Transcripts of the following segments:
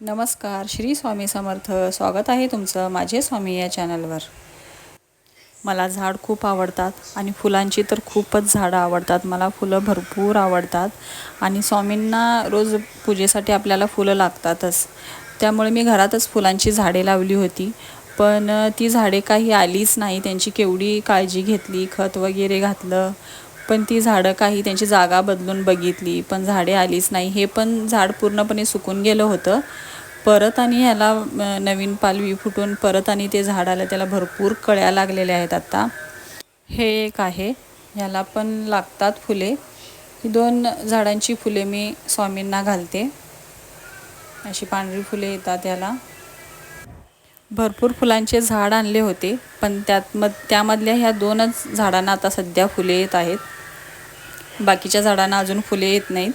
नमस्कार श्री स्वामी समर्थ. स्वागत आहे तुमचं माझे स्वामी या चॅनलवर. मला झाड खूप आवडतात आणि फुलांची तर खूपच झाडं आवडतात. मला फुलं भरपूर आवडतात आणि स्वामींना रोज पूजेसाठी आपल्याला फुलं लागतातच. त्यामुळे मी घरातच फुलांची झाडे लावली होती. पण ती झाडे काही आलीच नाही. त्यांची केवढी काळजी घेतली खत वगैरे घातलं पण ती झाडं काही त्यांची जागा बदलून बघितली पण झाडे आलीच नाही. हे पण झाड पूर्णपणे सुकून गेलं होतं. परत आणि ह्याला नवीन पालवी फुटून परत आणि ते झाड आलं त्याला भरपूर कळ्या लागलेल्या आहेत आत्ता हे एक आहे. ह्याला पण लागतात फुले. ही दोन झाडांची फुले मी स्वामींना घालते. अशी पांढरी फुले येतात याला. भरपूर फुलांचे झाड आणले होते पण त्यात मग त्यामधल्या ह्या दोनच झाडांना आता सध्या फुले येत आहेत. बाकीच्या झाडांना अजून फुले येत नाहीत.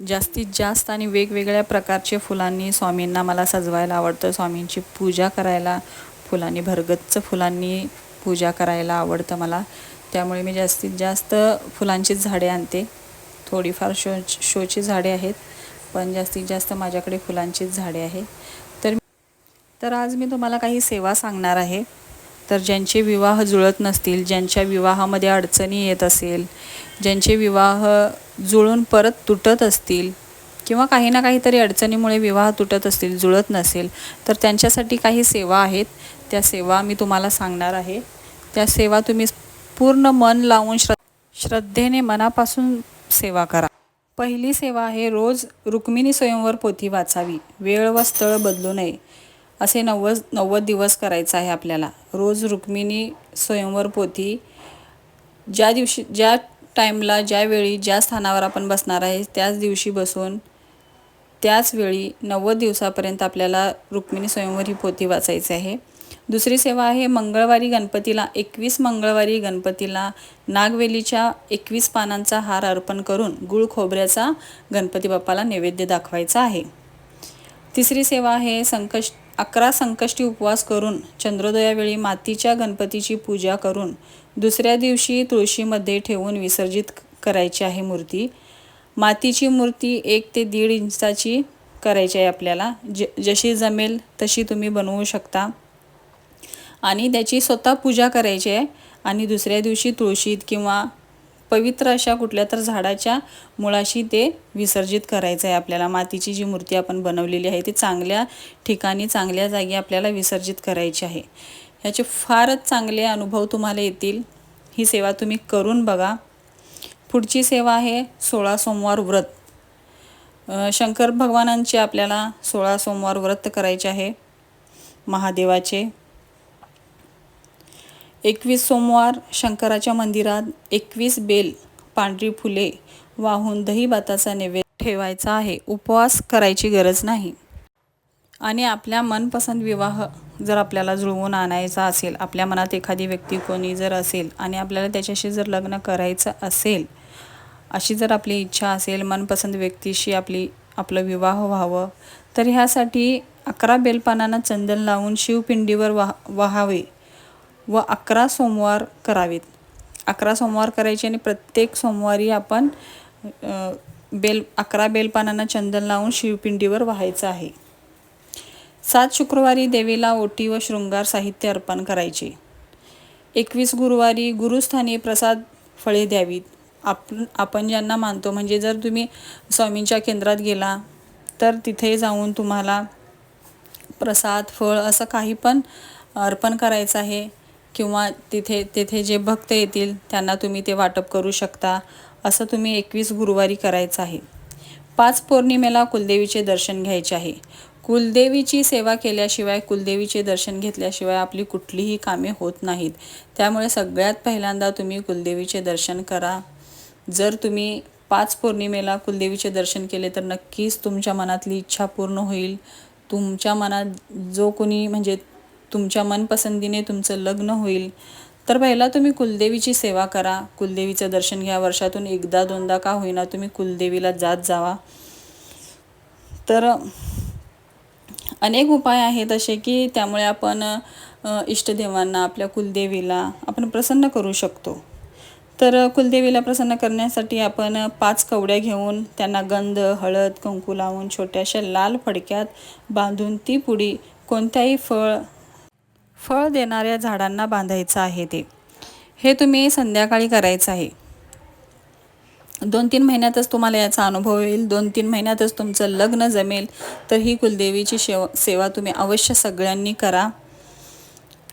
जास्तीत जास्त आणि वेगवेगळ्या प्रकारचे फुलांनी स्वामींना मला सजवायला आवडतं. स्वामींची पूजा करायला फुलांनी भरगच्च फुलांनी पूजा करायला आवडतं मला. त्यामुळे मी जास्तीत जास्त फुलांचीच झाडे आणते. थोडीफार शो शोची झाडे आहेत पण जास्तीत जास्त माझ्याकडे फुलांचीच झाडे आहे. तर तर आज मी तुम्हाला काही सेवा सांगणार आहे. तर ज्यांचे विवाह जुळत नसतील ज्यांच्या विवाहामध्ये अडचणी येत असेल ज्यांचे विवाह जुळून परत तुटत असतील किंवा काही ना काहीतरी अडचणीमुळे विवाह तुटत असतील जुळत नसेल तर त्यांच्यासाठी काही सेवा आहेत. त्या सेवा मी तुम्हाला सांगणार आहे. त्या सेवा तुम्ही पूर्ण मन लावून श्र श्रद्धेने मनापासून सेवा करा. पहिली सेवा आहे रोज रुक्मिणी स्वयंवर पोथी वाचावी. वेळ व स्थळ बदलू नये. असे नव्वद नव्वद दिवस करायचं आहे आपल्याला. रोज रुक्मिणी स्वयंवर पोथी. ज्या दिवशी ज्या टाईमला ज्यावेळी ज्या स्थानावर आपण बसणार आहे त्याच दिवशी बसून त्याच वेळी नव्वद दिवसापर्यंत आपल्याला रुक्मिणी स्वयंवर ही पोथी वाचायची आहे. दुसरी सेवा आहे मंगळवारी गणपतीला एकवीस मंगळवारी गणपतीला नागवेलीच्या एकवीस पानांचा हार अर्पण करून गुळ खोबऱ्याचा गणपती बाप्पाला नैवेद्य दाखवायचा आहे. तिसरी सेवा आहे संकष्ट अकरा संकष्टी उपवास करून चंद्रोदयावेळी मातीच्या गणपतीची पूजा करून दुसऱ्या दिवशी तुळशीमध्ये ठेवून विसर्जित करायची आहे मूर्ती. मातीची मूर्ती एक ते दीड इंचाची करायची आहे आपल्याला. ज जशी जमेल तशी तुम्ही बनवू शकता. आणि त्याची स्वतः पूजा करायची आहे. आणि दुसऱ्या दिवशी तुळशीत किंवा पवित्र अशा कुठल्या तर झाडाच्या मुळाशी ते विसर्जित करायचं आहे. आपल्याला मातीची जी मूर्ती आपण बनवलेली आहे ती चांगल्या ठिकाणी चांगल्या जागी आपल्याला विसर्जित करायची आहे. ह्याचे फारच चांगले अनुभव तुम्हाला येतील. ही सेवा तुम्ही करून बघा. पुढची सेवा आहे सोळा सोमवार व्रत. शंकर भगवानांचे आपल्याला सोळा सोमवार व्रत करायचे आहे. महादेवाचे. एकवीस सोमवार शंकराच्या मंदिरात एकवीस बेल पांढरी फुले वाहून दही भाताचा नैवेद्य ठेवायचा आहे. उपवास करायची गरज नाही. आणि आपल्या मनपसंत विवाह जर आपल्याला जुळवून आणायचा असेल आपल्या मनात एखादी व्यक्ती कोणी जर असेल आणि आपल्याला त्याच्याशी जर लग्न करायचं असेल अशी जर आपली इच्छा असेल मनपसंत व्यक्तीशी आपली आपलं विवाह व्हावं तर ह्यासाठी अकरा बेलपानांना चंदन लावून शिवपिंडीवर वाह वाहावे. व अकरा सोमवार करावेत. अकरा सोमवार करायचे आणि प्रत्येक सोमवारी आपण बेल अकरा बेलपानांना चंदन लावून शिवपिंडीवर व्हायचं आहे. सात शुक्रवारी देवीला ओटी व शृंगार साहित्य अर्पण करायचे. एकवीस गुरुवारी गुरुस्थानी प्रसाद फळे द्यावीत. आपण आपण ज्यांना मानतो म्हणजे जर तुम्ही स्वामींच्या केंद्रात गेला तर तिथे जाऊन तुम्हाला प्रसाद फळ असं काही पण अर्पण करायचं आहे. किंवा तिथे तिथे जे भक्त येतील त्यांना तुम्ही ते वाटप करू शकता असं तुम्ही एकवीस गुरुवारी करायचं आहे. पाच पौर्णिमेला कुलदेवीचे दर्शन घ्यायचे आहे. कुलदेवीची सेवा केल्याशिवाय कुलदेवीचे दर्शन घेतल्याशिवाय आपली कुठलीही कामे होत नाहीत. त्यामुळे सगळ्यात पहिल्यांदा तुम्ही कुलदेवीचे दर्शन करा. जर तुम्ही पाच पौर्णिमेला कुलदेवीचे दर्शन केले तर नक्कीच तुमच्या मनातली इच्छा पूर्ण होईल. तुमच्या मनात जो कोणी म्हणजे तुमच्या मनपसंतीने तुमचं लग्न होईल. तर पहिला तुम्ही कुलदेवीची सेवा करा. कुलदेवीचं दर्शन घ्या. वर्षातून एकदा दोनदा का होईना तुम्ही कुलदेवीला जात जावा. तर अनेक उपाय आहेत असे की त्यामुळे आपण इष्टदेवांना आपल्या कुलदेवीला आपण प्रसन्न करू शकतो. तर कुलदेवीला प्रसन्न करण्यासाठी आपण पाच कवड्या घेऊन त्यांना गंध हळद कुंकू लावून छोट्याशा लाल फडक्यात बांधून ती पुडी कोणत्याही फळ फळ देणाऱ्या झाडांना बांधायचं आहे ते. हे तुम्ही संध्याकाळी करायचं आहे. दोन तीन महिन्यातच तुम्हाला याचा अनुभव येईल. दोन तीन महिन्यातच तुमचं लग्न जमेल. तर ही कुलदेवीची शेव सेवा तुम्ही अवश्य सगळ्यांनी करा.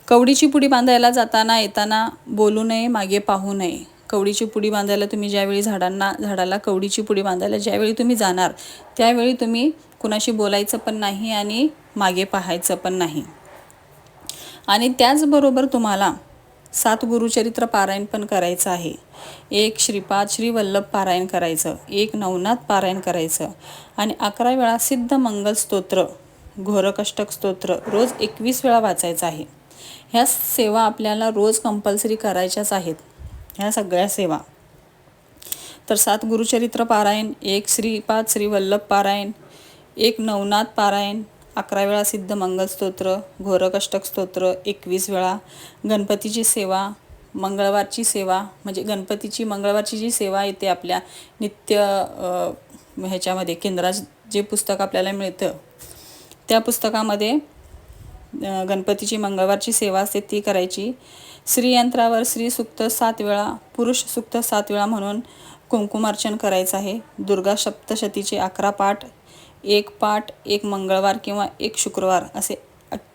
कवडीची पुडी बांधायला जाताना येताना बोलू नये मागे पाहू नये. कवडीची पुडी बांधायला तुम्ही ज्यावेळी झाडांना झाडाला कवडीची पुडी बांधायला ज्यावेळी तुम्ही जाणार त्यावेळी तुम्ही कुणाशी बोलायचं पण नाही आणि मागे पाहायचं पण नाही. आणि त्याचबरोबर तुम्हाला सात गुरुचरित्र पारायण पण करायचं आहे. एक श्रीपाद श्रीवल्लभ पारायण करायचं एक नवनाथ पारायण करायचं आणि अकरा वेळा सिद्ध मंगल स्तोत्र घोरकष्टक स्तोत्र रोज एकवीस वेळा वाचायचं आहे. ह्या सेवा आपल्याला रोज कंपल्सरी करायच्याच आहेत. ह्या सगळ्या सेवा. तर सात गुरुचरित्र पारायण एक श्रीपाद श्रीवल्लभ पारायण एक नवनाथ पारायण अकरा वेळा सिद्ध मंगलस्तोत्र घोरकष्टक स्तोत्र एकवीस वेळा गणपतीची सेवा मंगळवारची सेवा म्हणजे गणपतीची मंगळवारची जी सेवा येते आपल्या नित्य ह्याच्यामध्ये केंद्रात जे पुस्तक आपल्याला मिळतं त्या पुस्तकामध्ये गणपतीची मंगळवारची सेवा असते ती करायची. श्रीयंत्रावर श्री सुक्त सात वेळा पुरुष सुक्त सात वेळा म्हणून कुंकुमार्चन करायचं आहे. दुर्गा सप्तशतीचे अकरा पाठ एक पाठ एक मंगळवार किंवा एक शुक्रवार असे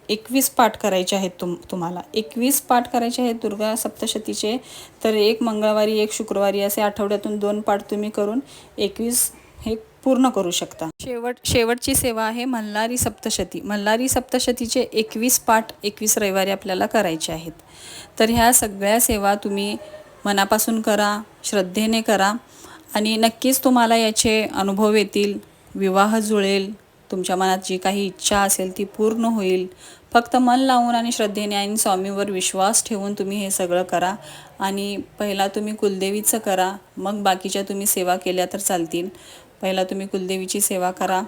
एकवीस पाठ करायचे आहेत तुम तुम्हाला. एकवीस पाठ करायचे आहेत दुर्गा सप्तशतीचे तर एक मंगळवारी एक शुक्रवारी असे आठवड्यातून दोन पाठ तुम्ही करून एकवीस हे पूर्ण करू शकता. शेवट शेवटची सेवा आहे मल्हारी सप्तशती. मल्हारी सप्तशतीचे एकवीस पाठ एकवीस रविवारी आपल्याला करायचे आहेत. तर ह्या सगळ्या सेवा तुम्ही मनापासून करा श्रद्धेने करा आणि नक्कीच तुम्हाला याचे अनुभव येतील. विवाह जुळेल तुमच्या मनात जी काही इच्छा असेल ती पूर्ण होईल. फक्त मन लावून आणि श्रद्धेने आणि स्वामीवर विश्वास ठेवून तुम्ही हे सगळं करा आणि पहिला तुम्ही कुलदेवीचं करा मग बाकीच्या तुम्ही सेवा केल्या तर चालतील. पहिला तुम्ही कुलदेवीची सेवा करा.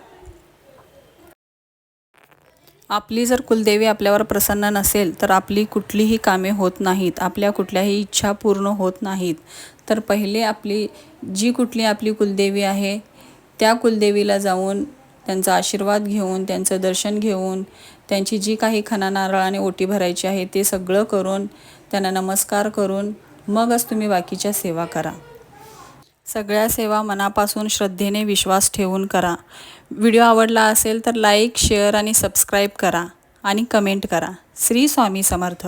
आपली जर कुलदेवी आपल्यावर प्रसन्न नसेल तर आपली कुठलीही कामे होत नाहीत आपल्या कुठल्याही इच्छा पूर्ण होत नाहीत. तर पहिले आपली जी कुठली आपली कुलदेवी आहे त्या कुलदेवीला जाऊन त्यांचा आशीर्वाद घेऊन त्यांचं दर्शन घेऊन त्यांची जी काही खना नारळाने ओटी भरायची आहे ते सगळं करून त्यांना नमस्कार करून मगच तुम्ही बाकीच्या सेवा करा. सगळ्या सेवा मनापासून श्रद्धेने विश्वास ठेवून करा. व्हिडिओ आवडला असेल तर लाईक शेअर आणि सबस्क्राईब करा आणि कमेंट करा. श्री स्वामी समर्थ.